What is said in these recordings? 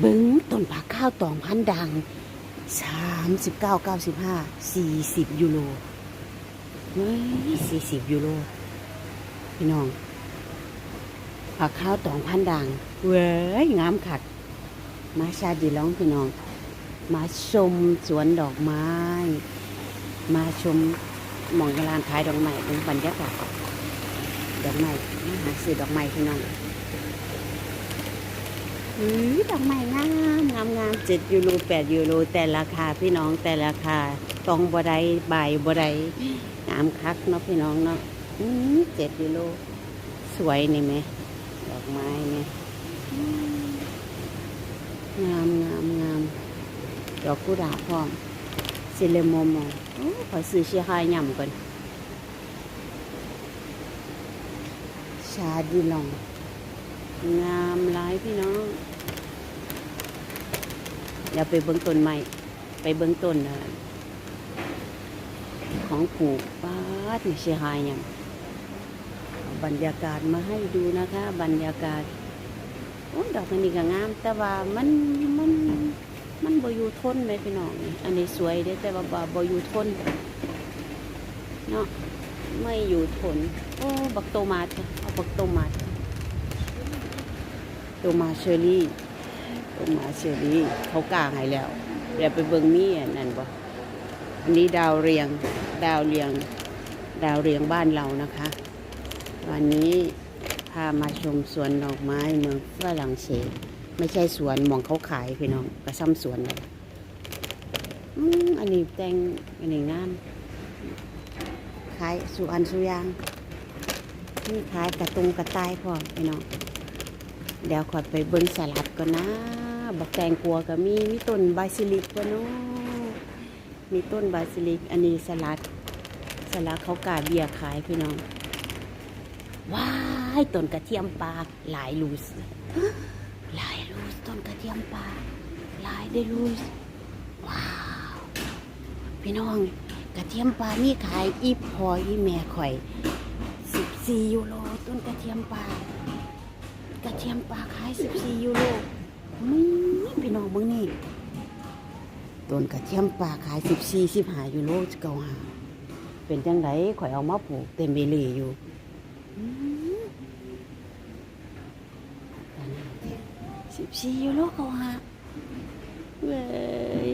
เบิ้งต้นผักข้าวตองพันดังสามสิบเก้าเก้าสิบห้าสี่สิบยูโรเฮ้ยสี่สิบยูโรพี่น้องผักข้าวตองพันดังเว้ยงามขัด มาชาดีร้องพี่น้อง มาชมสวนดอกไม้ มาชมหมองกลานขายดอกไม้เป็นบรรยากาศดอกไม้มาหาซื้อดอกไม้พี่น้อง อือดอกไม้งามงามงามเจ็ดยูโรแปดยูโรแต่ราคาพี่น้องแต่ราคาตองบ่ได้บ่ายบไดงามคักเนาะพี่น้องเนาะอือเจ็ดยูโรสวยนี่ไหมดอกไม้ไหมงามงามงามดอกกุหลาบพร้อมซิเลโมโมอ้ขอซื้อเชียร์ไฮย่ำก่อนชาดีลอง งามหลายพี่น้องเดี๋ยวไปเบื้องต้นใหม่ ไปเบื้องต้นนะของปลูกป้าดเสียหายยังบรรยากาศมาให้ดูนะคะ บรรยากาศโอ้ดอกอันนี้ก็งาม แต่ว่ามันมันมันบอยู่ทนไหมพี่น้อง อันนี้สวยเด้แต่ว่าบ่บอยู่ทนเนาะไม่อยู่ทนโอ้บักโตมาดค่ะเอาบักโตมาด ตัวมาเชอรี่ตัวมาเชอรี่เขากางให้แล้วเดี๋ยวไปเบิ่งมีอันนั่นบ่อันนี้ดาวเรียงดาวเรียง ดาวเรียงบ้านเรานะคะ วันนี้พามาชมสวนดอกไม้เมืองฝรั่งเศสไม่ใช่สวนมองเขาขายพี่น้องกระซ้ำสวนเลยอืมอันนี้แตงอันนี้งามขายสุอันสุยางนี่ขายกระตุงกระต่ายพร้อมพี่น้อง เดี๋ยวขอดไปเบิ้งสลัดก่อนนะ บักแตงกัวก็มีมีต้นบาซิลิกก็เนาะมีต้นบาซิลิก อันนี้สลัด สลัดเขากาเบียขายพี่น้อง ว้ายต้นกระเทียมปลาหลายลูสหลายลูสต้นกระเทียมปลาหลายได้ลูสว้าวพี่น้องกระเทียมปลานี่ขายอีพออีแม่ข่อยสิบสี่ยูโรต้นกระเทียมปลา กระเทียมปลาขาย 14 ยูโรนี่พี่น้องเบิ่งนี่ต้นกระเทียมปลาขาย 14 15ยูโรจะเก่าหาเป็นจังไดข่อยเอามาปลูกเต็มเบลีอยู่อืม14ยูโรเก่าหาเว้ย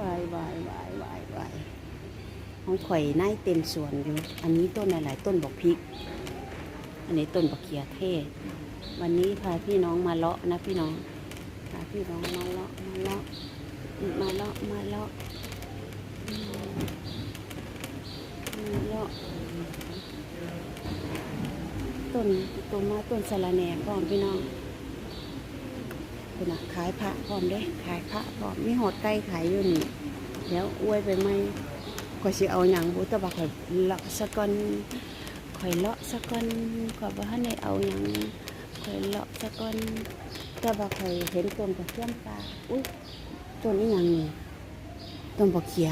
วายวายวายวายวายของข่อยนายเต็มสวนอยู่ อันนี้ต้นอะไรต้นบอกพริก อันนี้ต้นบักเขียเทศ วันนี้พาพี่น้องมาเลาะนะพี่น้องพาพี่น้องมาเลาะมาเลาะมาเลาะมาเลาะมาเลาะต้นต้นมาต้นสะระแหน่พร้อมพี่น้องคุณนะขายพระพร้อมเด้ขายพระพร้อมมีหอดไก่ขายอยู่นี่เดี๋ยวอวยไปไหมก็สิเอาอย่างบุตรบักข่อยละสะกอน ข่อยเลาะสักก่อนข่อยบ่ทันได้เอาหยังข่อยเลาะสักก่อนแต่ว่าข่อยเห็นต้นกระเทียมปลาอุ้ยต้นนี้ยังนี่ต้นบกเขีย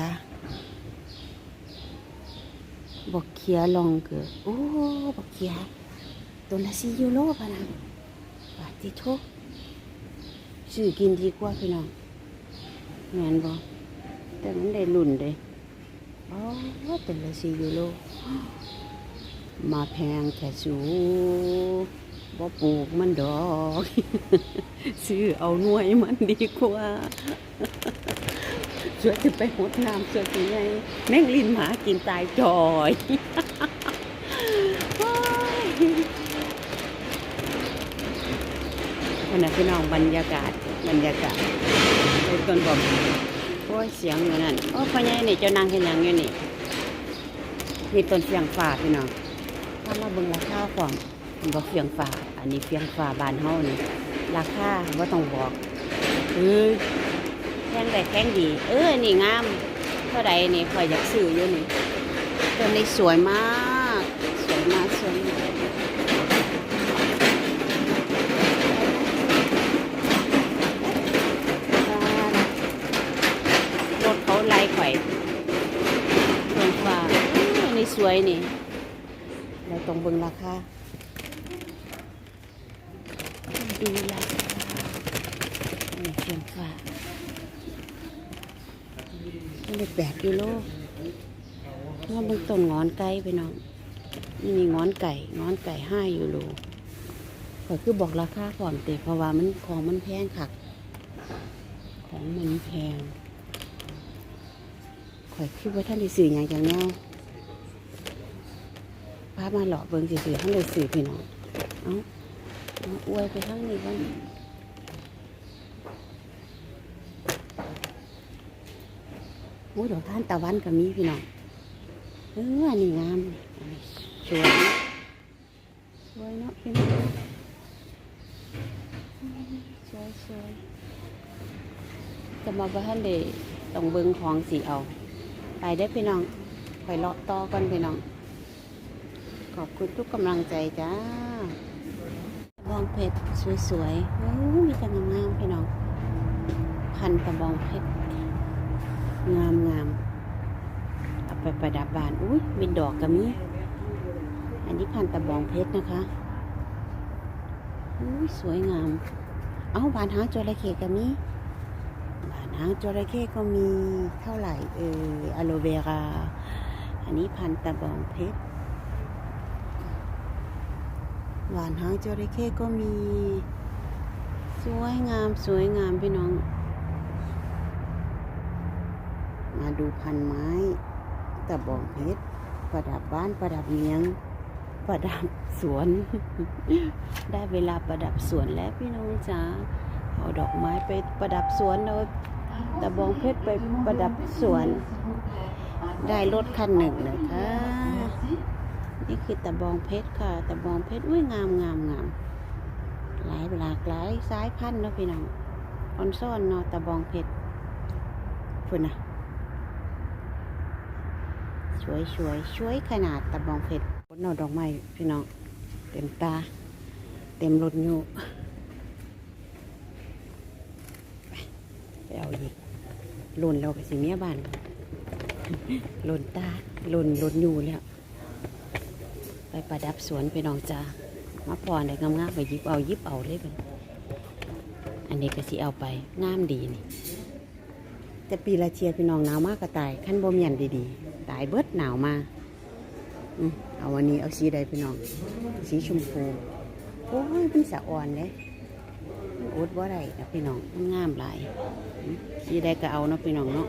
บกเขียลองเกิดโอ้บกเขียต้นละสี่ยูโรพะนะบาทที่ทุกซื้อกินดีกว่าพี่น้องแม่นบ่แต่มันได้ลุ่นเด้อ๋อต้นละสี่ยูโร มาแพงแค่สูบ่ปลูกมันดอก ซื้อเอาหน่วยมันดีกว่าช่วยจะไปหดน้ำช่วยจะไงแม่งลินหมากินตายจอยโอ้ยคนน่ะพี่น้องบรรยากาศบรรยากาศเป็นต้นบอกโอ้ยเสียงอยู่นั่นโอ้พ่อใหญ่นี่เจ้านางเห็นยังอยู่นี่มีต้นเสียงฟ้าพี่น้อง ถ้าเราเบิ่งราคาของมันบอกเฟียงฟ้าอันนี้เฟียงฟ้าบานเฮานี่ราคาว่าต้องบอกเออแพงได้แพงดี เออนี่งามเท่าใดนี่ข่อยอยากซื้ออยู่นี่ตัวนี้สวยมาก สวยมากสวยมากรถเขาไล่ข่อยเฟียงฟ้าเออนี่สวยนี่ เราต้องเบิ่งราคาดูราคานี่เชียงฟ้าเลยแปดกิโลว่าเบิ่งต้นงอนไก่ไปน้องนี่มีงอนไก่งอนไก่ห้ายูโรก็คือบอกราคาก่อนเตะเพราะว่ามันของมันแพงคักของมันแพงข่อยคิดว่าท่านได้สื่ออย่างจังแนว พามาหลอกเบิ่งสื่อๆท่านเลยสื่อพี่น้องเอ้าเอาอวยไปทั้งนี้ก่อนโอ้ยดอกท่านตะวันก็มีพี่น้องเอออันนี้งามสวยนะสวยเนาะพี่น้องสวยสวยจะมาบ้านเดต้องเบิ่งของสีเอา ไปได้พี่น้องไปเลาะต่อกันพี่น้อง ขอบคุณทุกกำลังใจจ้าบองเพชรสวยๆโอ้มีแต่งามๆพี่น้อง พันกระบองเพชรงามๆเอาไปประดับบาน อุ้ยมีดอกกับมีอันนี้พันตะบองเพชรนะคะอุ้ยสวยงาม เอาบานหางจระเข้ก็มีบานหางจระเข้ก็มีเท่าไหร่เอออะโลเวรา อันนี้พันตะบองเพชร หวานหางจระเข้ก็มี สวยงามสวยงามพี่น้อง มาดูพันไม้ตะบองเพชรประดับบ้านประดับเมียง ประดับสวน ได้เวลาประดับสวนแล้วพี่น้องจ๋าเอาดอกไม้ไปประดับสวนเอาตะบองเพชรไปประดับสวน ได้รถคันหนึ่งนะคะ นี่คือตะบองเพชรค่ะตะบองเพชรอุ้ยงามงามงามหลายหลากหลายสายพันธุ์เนาะพี่น้องออนซ่อนเนาะตะบองเพชรพุ่นนะสวยสวยสวยขนาดตะบองเพชรบนอดอกไม้พี่น้องเต็มตา เต็มรถอยู่ไปไปเอาอีกหล่นเราไปสิเมียบ้านหล่นตาหล่นหล่นอยู่แล้ว ไปประดับสวนไปน้องจ้ามาพอได้งามๆไปยิบเอายิบเอาเลยเป็นอันนี้ก็สิเอาไปงามดีนี่แต่ปีละเชียพี่น้องหนาวมากก็ตายขั้นบ่มียนดีๆ ตายเบิดหนาวมาอืมเอาวันนี้เอาสีใดพี่น้อง สีชมพูโอ้ยมันสะอ่อนเลยอดว่าไรนะพี่น้องงามหลายสีใดก็เอาเนาะพี่น้องเนาะ